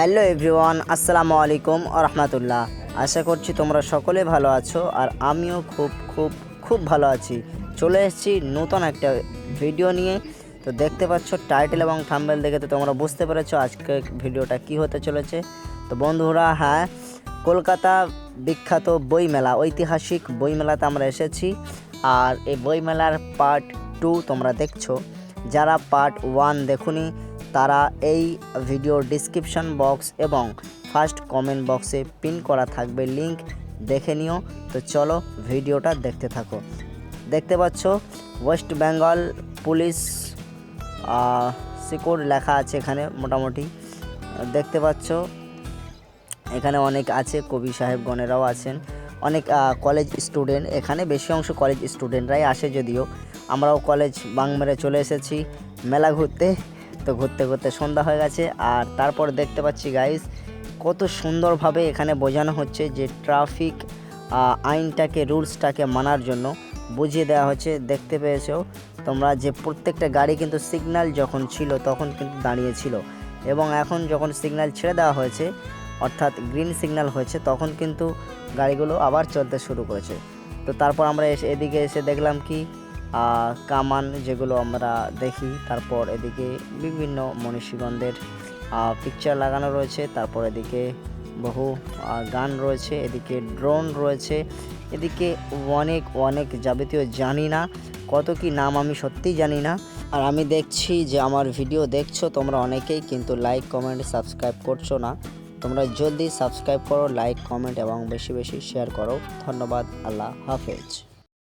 Hello everyone, আসসালামু আলাইকুম রহমতুল্লাহ। আশা করছি তোমরা সকলে ভালো আছো আর আমিও খুব খুব খুব ভালো আছি। চলে এসেছি নতুন একটা ভিডিও নিয়ে। তো দেখতে পাচ্ছ টাইটেল এবং থাম্বেল দেখে তো তোমরা বুঝতে পেরেছ আজকে ভিডিওটা কি হতে চলেছে। তো বন্ধুরা হ্যাঁ কলকাতা বিখ্যাত বইমেলা, ঐতিহাসিক বইমেলাতে আমরা এসেছি। আর এই বইমেলার পার্ট টু তোমরা দেখছ। যারা পার্ট ওয়ান দেখুনি তারা এই ভিডিওর ডিসক্রিপশন বক্স এবং ফার্স্ট কমেন্ট বক্সে পিন করা থাকবে লিংক দেখে নিও। তো চলো ভিডিওটা দেখতে থাকো। দেখতে পাচ্ছ, ওয়েস্ট বেঙ্গল পুলিশ সিকোর লেখা আছে এখানে মোটামুটি। দেখতে পাচ্ছ, এখানে অনেক আছে, কবি সাহেবগণেরাও আছেন। অনেক কলেজ স্টুডেন্ট এখানে বেশি অংশ কলেজ স্টুডেন্টরাই আসে যদিও। আমরাও কলেজ বাং মেরে চলে এসেছি, মেলা ঘুরতে। তো ঘুরতে ঘুরতে সন্ধ্যা হয়ে গেছে। আর তারপর দেখতে পাচ্ছি গাইস কত সুন্দরভাবে এখানে বোঝানো হচ্ছে যে ট্রাফিক আইনটাকে রুলসটাকে মানার জন্য বুঝিয়ে দেওয়া হচ্ছে। দেখতে পেয়েছ তোমরা যে প্রত্যেকটা গাড়ি কিন্তু সিগন্যাল যখন ছিল তখন কিন্তু দাঁড়িয়ে ছিল এবং এখন যখন সিগন্যাল ছেড়ে দেওয়া হয়েছে, অর্থাৎ গ্রিন সিগন্যাল হয়েছে, তখন কিন্তু গাড়িগুলো আবার চলতে শুরু করেছে। তো তারপর আমরা এদিকে এসে দেখলাম কি কামান যেগুলো আমরা দেখি, তারপর এদিকে বিভিন্ন মনীষীগণদের পিকচার লাগানো রয়েছে, তারপর এদিকে বহু গান রয়েছে, এদিকে ড্রোন রয়েছে, এদিকে অনেক অনেক যাবতীয় জানি না, কত কি নাম আমি সত্যিই জানি না। আর আমি দেখছি যে আমার ভিডিও দেখছ তোমরা অনেকেই, কিন্তু লাইক কমেন্ট সাবস্ক্রাইব করছ না। তোমরা জলদি সাবস্ক্রাইব করো লাইক কমেন্ট এবং বেশি বেশি শেয়ার করো। ধন্যবাদ, আল্লাহ হাফেজ।